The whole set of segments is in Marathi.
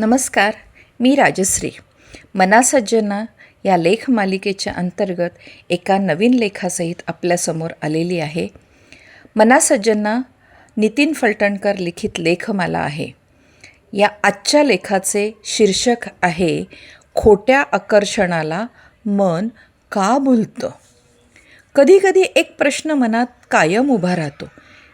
नमस्कार मी राजश्री. मनासज्जना या लेख मालिकेच्या अंतर्गत एका नवीन लेखासहित आपल्यासमोर आलेली आहे. मनासज्जना नितीन फलटणकर लिखित लेखमाला आहे. या आजच्या लेखाचे शीर्षक आहे खोट्या आकर्षणाला मन का भुलतं? कधीकधी एक प्रश्न मनात कायम उभा राहतो.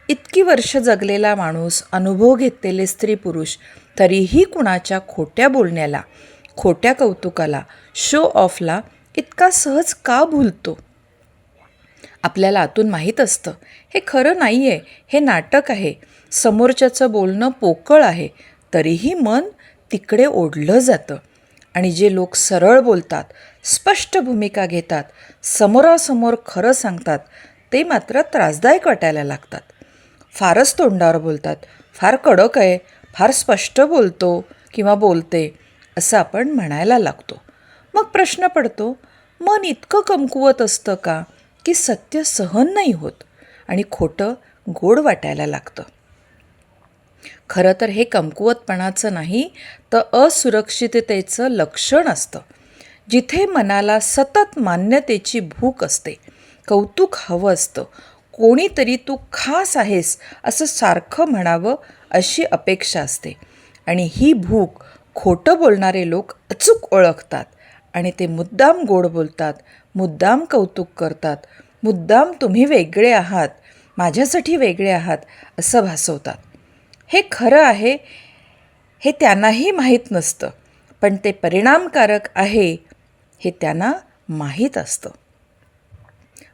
इतकी वर्ष जगलेला माणूस अनुभव घेतलेले स्त्री पुरुष तरीही कुणाच्या खोट्या बोलण्याला खोट्या कौतुकाला शो ऑफला इतका सहज का भुलतो? आपल्याला आतून माहीत असतं हे खरं नाही आहे हे नाटक आहे समोरच्याचं बोलणं पोकळ आहे तरीही मन तिकडे ओढलं जातं. आणि जे लोक सरळ बोलतात स्पष्ट भूमिका घेतात समोरासमोर खरं सांगतात ते मात्र त्रासदायक वाटायला लागतात. फारच तोंडावर बोलतात. फार कडक आहे फार स्पष्ट बोलतो किंवा बोलते असं आपण म्हणायला लागतो. मग प्रश्न पडतो मन इतकं कमकुवत असतं का की सत्य सहन नाही होत आणि खोटं गोड वाटायला लागतं. खरं तर हे कमकुवतपणाचं नाही तर असुरक्षिततेचं लक्षण असतं. जिथे मनाला सतत मान्यतेची भूक असते कौतुक हवं असतं कोणीतरी तू खास आहेस असं सारखं म्हणावं अशी अपेक्षा असते. आणि ही भूक खोटं बोलणारे लोक अचूक ओळखतात आणि ते मुद्दाम गोड बोलतात मुद्दाम कौतुक करतात मुद्दाम तुम्ही वेगळे आहात माझ्यासाठी वेगळे आहात असं भासवतात. हे खरं आहे हे त्यांनाही माहीत नसतं पण ते परिणामकारक आहे हे त्यांना माहीत असतं.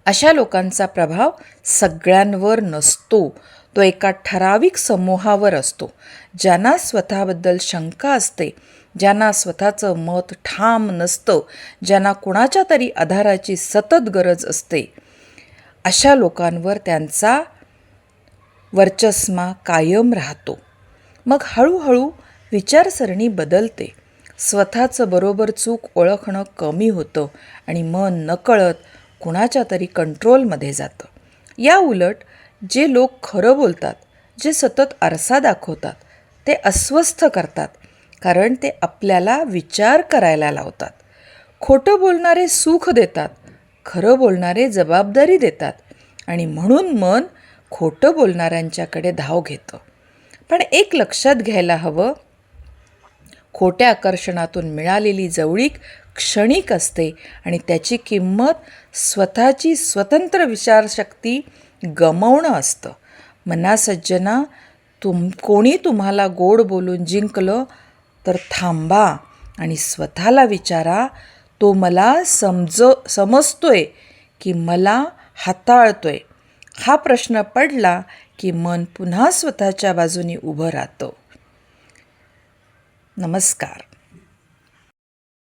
अशा लोकांचा प्रभाव सगळ्यांवर नसतो. तो एका ठराविक समूहावर असतो. ज्यांना स्वतःबद्दल शंका असते ज्यांना स्वतःचं मत ठाम नसतं ज्यांना कुणाच्या तरी आधाराची सतत गरज असते अशा लोकांवर त्यांचा वर्चस्मा कायम राहतो. मग हळूहळू विचारसरणी बदलते. स्वतःचं बरोबर चूक ओळखणं कमी होतं आणि मन नकळत कुणाच्या तरी कंट्रोलमध्ये जातं. या उलट जे लोक खरं बोलतात जे सतत आरसा दाखवतात ते अस्वस्थ करतात कारण ते आपल्याला विचार करायला लावतात. खोटं बोलणारे सुख देतात खरं बोलणारे जबाबदारी देतात आणि म्हणून मन खोटं बोलणाऱ्यांच्याकडे धाव घेतं. पण एक लक्षात घ्यायला हवं खोट्या आकर्षणातून मिळालेली जवळीक क्षणिक असते आणि त्याची किंमत स्वतःची स्वतंत्र विचारशक्ती गमवणं असतं. मनासज्जना तुम कोणी तुम्हाला गोड बोलून जिंकलं तर थांबा आणि स्वतःला विचारा तो मला समजो समजतोय की मला हाताळतोय. हा प्रश्न पडला की मन पुन्हा स्वतःच्या बाजूनी उभं राहतं. नमस्कार.